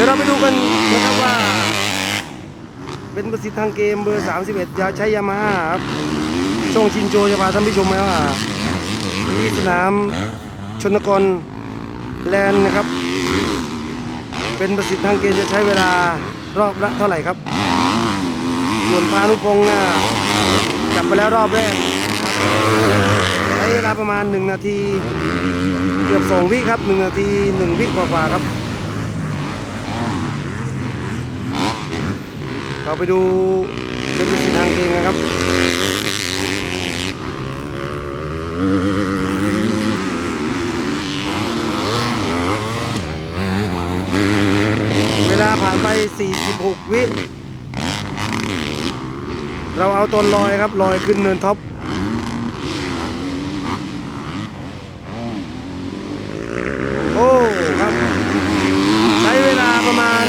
ดี๋ยวเราไปดูกันนะครับว่า เป็นประสิทธิ์ทางเกมเบอร์ 31จะใช้ยามาฮ่าครับช่องชินโจจะพาท่านผู้ชมมาว่าที่สนามชนกรแลนด์นะครับ เป็นประสิทธิ์ทางเกมจะใช้เวลารอบละเท่าไหร่ครับ ส่วนพานุพงษ์น่ะจับไปแล้วรอบแรกใช้เวลาประมาณ 1 นาที เกือบ 2 วิครับ 1 นาที 1 วิกว่าๆครับ เราไปดูเป็นวิธีทางเองนะครับเวลาผ่านไป 46 วิ เราเอาต้นลอยครับ ลอยขึ้นเนินท็อป โอ้ครับ ใช้เวลาประมาณ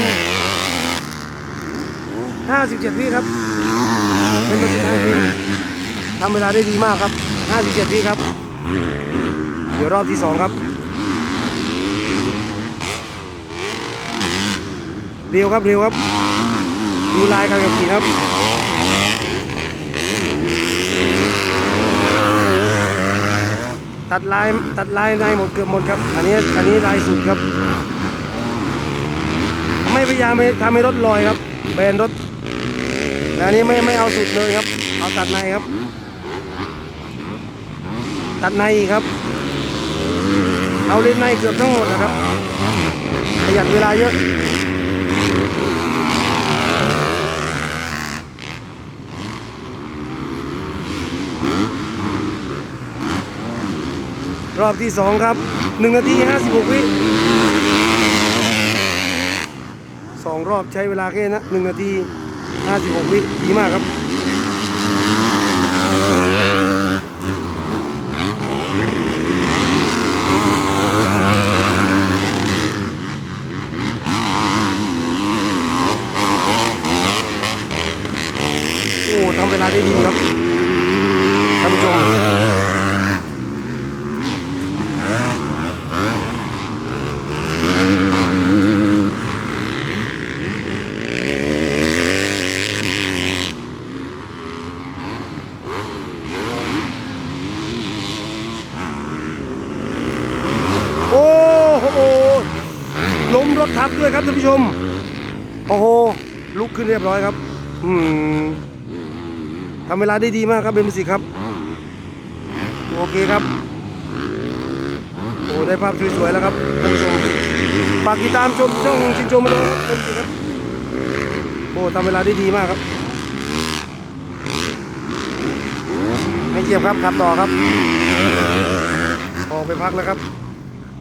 57วิครับเป็นประสิทธิภาพที่ทำเวลาได้ดีมากครับ 57วิครับ เดี๋ยวรอบที่ 2 ครับเร็วครับเร็วครับดูลายการขับขี่ครับตัดลายตัดลายในหมดเกือบหมดครับ อันนี้อันนี้ลายสุดครับ ไม่พยายามไปทำให้รถลอยครับแบนรถ แต่อันนี้ไม่ไม่เอาสุดเลยครับ เอาตัดในครับ ตัดในอีกครับ เอาเลนในเกือบทั้งหมดนะครับประหยัดเวลาเยอะรอบที่สองครับหนึ่งนาทีห้าสิบหกวิสองรอบใช้เวลาแค่นะหนึ่งนาที ห้าสิบหกวิดีมากครับโอ้ทำเวลาได้ดีครับท่านผู้ชม โอ้โห ล้มรถทับด้วยครับท่านผู้ชม โอ้โห ลุกขึ้นเรียบร้อยครับ อืมทำเวลาได้ดีมากครับเบนซิครับ โอเคครับ โอ้ได้ภาพสวยๆแล้วครับท่านผู้ชมฝากติดตามชมช่องชินโจมาเลยครับเบนซิครับ โอ้ทำเวลาได้ดีมากครับ ไม่เจ็บครับขับต่อครับ ออกไปพักแล้วครับ